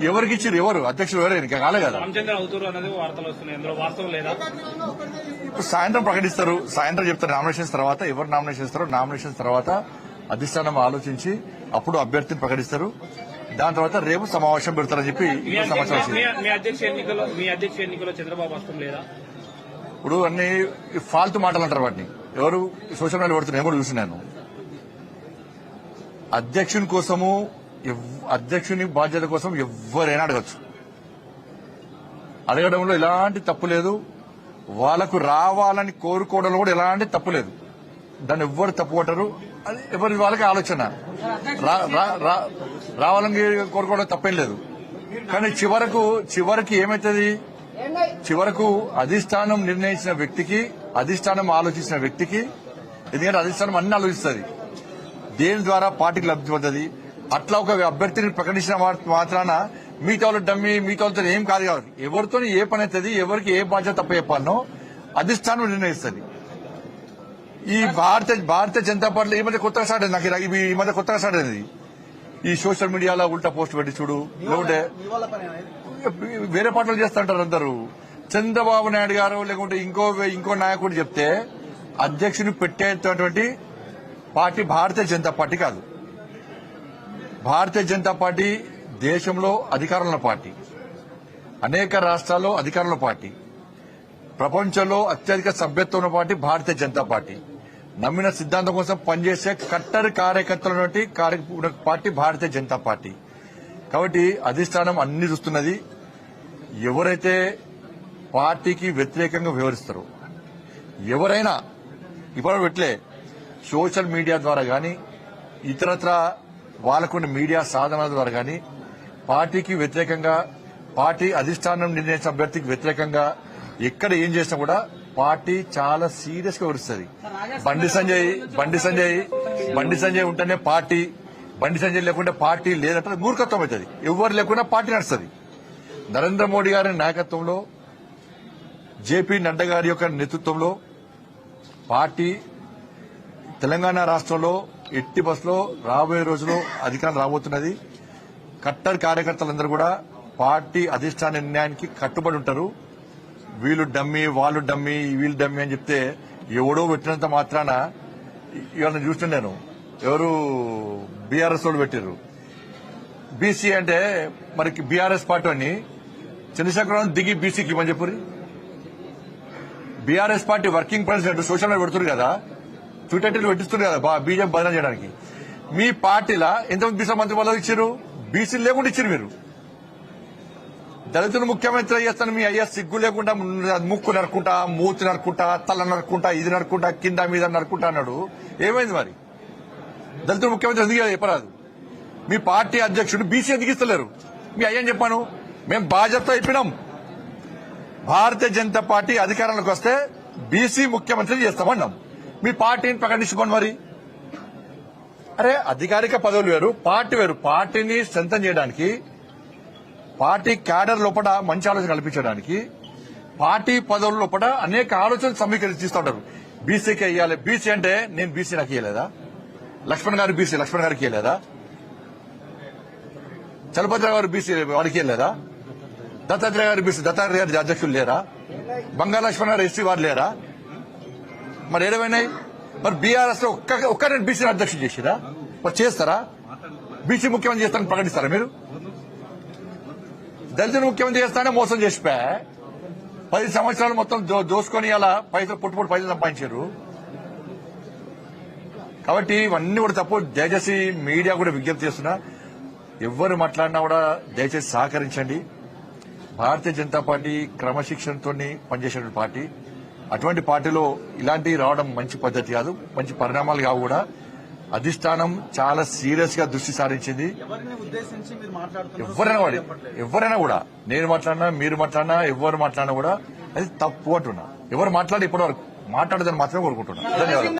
ఎవరికి ఇచ్చారు? ఎవరు? అధ్యక్షులు ఎవరు? ఇంకా కాలే కదా. రామచంద్ర అవుతారు అనేది వార్తలు వస్తున్నాయి. ఇందులో వాస్తవం లేదా? ఏకాగ్రీవంగా ఒకరిదే తీసుకుంటారు. ఇప్పుడు సాయంత్రం ప్రకటిస్తారు. సాయంత్రం చెప్తారు నామినేషన్స్ తర్వాత. ఎవరు నామినేషన్ ఇస్తారో నామినేషన్స్ తర్వాత అధిష్టానం ఆలోచించి అప్పుడు అభ్యర్థిని ప్రకటిస్తారు. దాని తర్వాత రేపు సమావేశం పెడతారని చెప్పి సమాచారం వచ్చింది. మీ- మీ అధ్యక్ష ఎన్నికలో మీ అధ్యక్ష ఎన్నికలో చంద్రబాబు వస్తుంది లేదా? ఇప్పుడు అన్ని ఫాల్తు మాటలు అంటారు వాటిని. ఎవరు సోషల్ మీడియా పెడుతున్నారు? కూడా చూసి నేను అధ్యక్షుని కోసము అధ్యక్షుని బాధ్యత కోసం ఎవరైనా అడగచ్చు. అడగడంలో ఎలాంటి తప్పు లేదు. వాళ్ళకు రావాలని కోరుకోవడంలో కూడా ఎలాంటి తప్పు లేదు. దాన్ని ఎవ్వరు తప్పు కొట్టరు. అది ఎవరి వాళ్ళకి ఆలోచన. రా- రా- రా- రావాలని కోరుకోవడం తప్పేం లేదు. కానీ చివరకు చివరికి ఏమైతుంది? చివరకు అధిష్టానం నిర్ణయించిన వ్యక్తికి అధిష్టానం ఆలోచించిన వ్యక్తికి ఎందుకంటే అధిష్టానం అన్ని ఆలోచిస్తుంది. దేని ద్వారా పార్టీకి లబ్ధి పొందది అట్లా ఒక అభ్యర్థిని ప్రకటించిన మాత్రాన మిగతా వాళ్ళు డమ్మి మిగతా వాళ్ళతో ఏం కాదు కాదు. ఎవరితో ఏ పని అవుతుంది ఎవరికి ఏ బాధ్యత తప్ప చెప్పాలనో అధిష్టానం నిర్ణయిస్తుంది. ఈ భారత భారతీయ జనతా పార్టీ ఈ మధ్య కొత్తగా స్టార్ట్ అయింది. నాకు ఈ మధ్య కొత్తగా స్టార్ట్ అయింది. ఈ సోషల్ మీడియాలో ఉల్టా పోస్ట్ పెట్టి చూడు. లేకుంటే. వేరే పార్టీలు చేస్తుంటారు అందరూ. చంద్రబాబు నాయుడు గారు లేకుంటే ఇంకో ఇంకో నాయకుడు చెప్తే అధ్యక్షుని పెట్టేటటువంటి పార్టీ భారతీయ జనతా పార్టీ కాదు. భారతీయ జనతా పార్టీ దేశంలో అధికారంలో పార్టీ. అనేక రాష్ట్రాల్లో అధికారంలో పార్టీ. ప్రపంచంలో అత్యధిక సభ్యత్వం ఉన్న పార్టీ భారతీయ జనతా పార్టీ. నమ్మిన సిద్ధాంతం కోసం పనిచేసే కట్టర్ కార్యకర్తల నుండి పార్టీ భారతీయ జనతా పార్టీ. కాబట్టి అధిష్టానం అన్ని చూస్తున్నది. ఎవరైతే పార్టీకి వ్యతిరేకంగా వ్యవహరిస్తారో ఎవరైనా ఇప్పుడు సోషల్ మీడియా ద్వారా గాని ఇతరత్ర వాళ్ళకున్న మీడియా సాధనాల ద్వారా కానీ పార్టీకి వ్యతిరేకంగా పార్టీ అధిష్టానం నిర్ణయించిన అభ్యర్థికి వ్యతిరేకంగా ఎక్కడ ఏం చేసినా కూడా పార్టీ చాలా సీరియస్గా వరుస్తుంది బండి సంజయ్ బండి సంజయ్ బండి సంజయ్ ఉంటేనే పార్టీ బండి సంజయ్ లేకుంటే పార్టీ లేదంటే మూర్ఖత్వం అవుతుంది. ఎవరు లేకుండా పార్టీ నడుస్తుంది. నరేంద్ర మోడీ గారి నాయకత్వంలో జేపీ నడ్డా గారి యొక్క నేతృత్వంలో పార్టీ తెలంగాణ రాష్ట్రంలో ఎట్టి బస్సులో రాబోయే రోజుల్లో అధికారం రాబోతున్నది. కట్టర్ కార్యకర్తలందరూ కూడా పార్టీ అధిష్టాన నిర్ణయానికి కట్టుబడి ఉంటారు. వీళ్ళు డమ్మి వాళ్ళు డమ్మి వీళ్ళు డమ్మి అని చెప్తే ఎవడో పెట్టినంత మాత్రాన ఇవాళ చూసిన నేను. ఎవరు బీఆర్ఎస్ వాళ్ళు పెట్టారు బీసీ అంటే మనకి బీఆర్ఎస్ పార్టీ అని చంద్రశేఖరరావు దిగి బీసీకి ఇవ్వని చెప్పురి. BRS party working president social media పెడుతున్నారు కదా. ట్విట్టర్ పెట్టిస్తున్నారు కదా బీజేపీ బదనం చేయడానికి. మీ పార్టీలా ఎంతమంది బీసీ మంత్రి పదవి ఇచ్చారు బీసీలు లేకుండా ఇచ్చారు మీరు. దళితులు ముఖ్యమంత్రి చేస్తాను మీ అయ్యా సిగ్గు లేకుండా ముక్కు నరుకుంటా మూతి నరుకుంటా తల నరుకుంటా ఇది నరుకుంటా కింద మీద నరుకుంటా అన్నాడు. ఏమైంది మరి? దళితులు ముఖ్యమంత్రి ఎందుకు చెప్పరాదు? మీ పార్టీ అధ్యక్షుడు బీసీ ఎందుకు ఇస్తలేరు? మీ అయ్యని చెప్పాను? మేము బాధ్యత అయిపోయినాం భారతీయ జనతా పార్టీ అధికారంలోకి వస్తే బీసీ ముఖ్యమంత్రి చేస్తామన్నాం. మీ పార్టీని ప్రకటించుకోండి మరి? అరే అధికారిక పదవులు వేరు పార్టీ వేరు. పార్టీని స్ట్రెంథన్ చేయడానికి పార్టీ క్యాడర్ లోపల మంచి ఆలోచన కల్పించడానికి పార్టీ పదవుల లోపల అనేక ఆలోచనలు సమీకరిస్తుంటారు బీసీకి ఇవ్వాలి బీసీ అంటే నేను బీసీ నాకు ఇవ్వలేదా లక్ష్మణ్ గారు బీసీ లక్ష్మణ్ గారికి ఇవ్వలేదా చలపతిరావు గారు బీసీ వారికి ఇవ్వలేదా దత్తాత్రేయ గారు బీసీ దత్తాత్రేయ గారి అధ్యక్షులు లేరా? బంగారు లక్ష్మణ్ గారు ఎస్సీ వారు లేరా? మరి ఏడమైనాయి మరి బీఆర్ఎస్లో ఒక్క ఒక్కరే బీసీ అధ్యక్షుడు చేసిరా? మరి చేస్తారా? బీసీ ముఖ్యమంత్రి చేస్తారని ప్రకటిస్తారా మీరు? దళితులు ముఖ్యమంత్రి చేస్తానే మోసం చేసిపోయా పది సంవత్సరాలు మొత్తం దోసుకొని అలా పైసలు పుట్టు పుట్టు పైసలు సంపాదించారు. కాబట్టి ఇవన్నీ కూడా తప్పు. దయచేసి మీడియా కూడా విజ్ఞప్తి చేస్తున్నా. ఎవరు మాట్లాడినా కూడా దయచేసి సహకరించండి. భారతీయ జనతా పార్టీ క్రమశిక్షణతో పనిచేసే పార్టీ. అటువంటి పార్టీలో ఇలాంటివి రావడం మంచి పద్ధతి కాదు. మంచి పరిణామాలు కావు కూడా. అధిష్టానం చాలా సీరియస్గా దృష్టి సారించింది. ఎవరిని ఎవరైనా వాడి ఎవరైనా కూడా. నేను మాట్లాడినా మీరు మాట్లాడినా ఎవరు మాట్లాడినా కూడా అది తప్పు అంటున్నా. ఎవరు మాట్లాడి ఇప్పటి వరకు మాట్లాడదని మాత్రమే కోరుకుంటున్నా. ధన్యవాదాలు.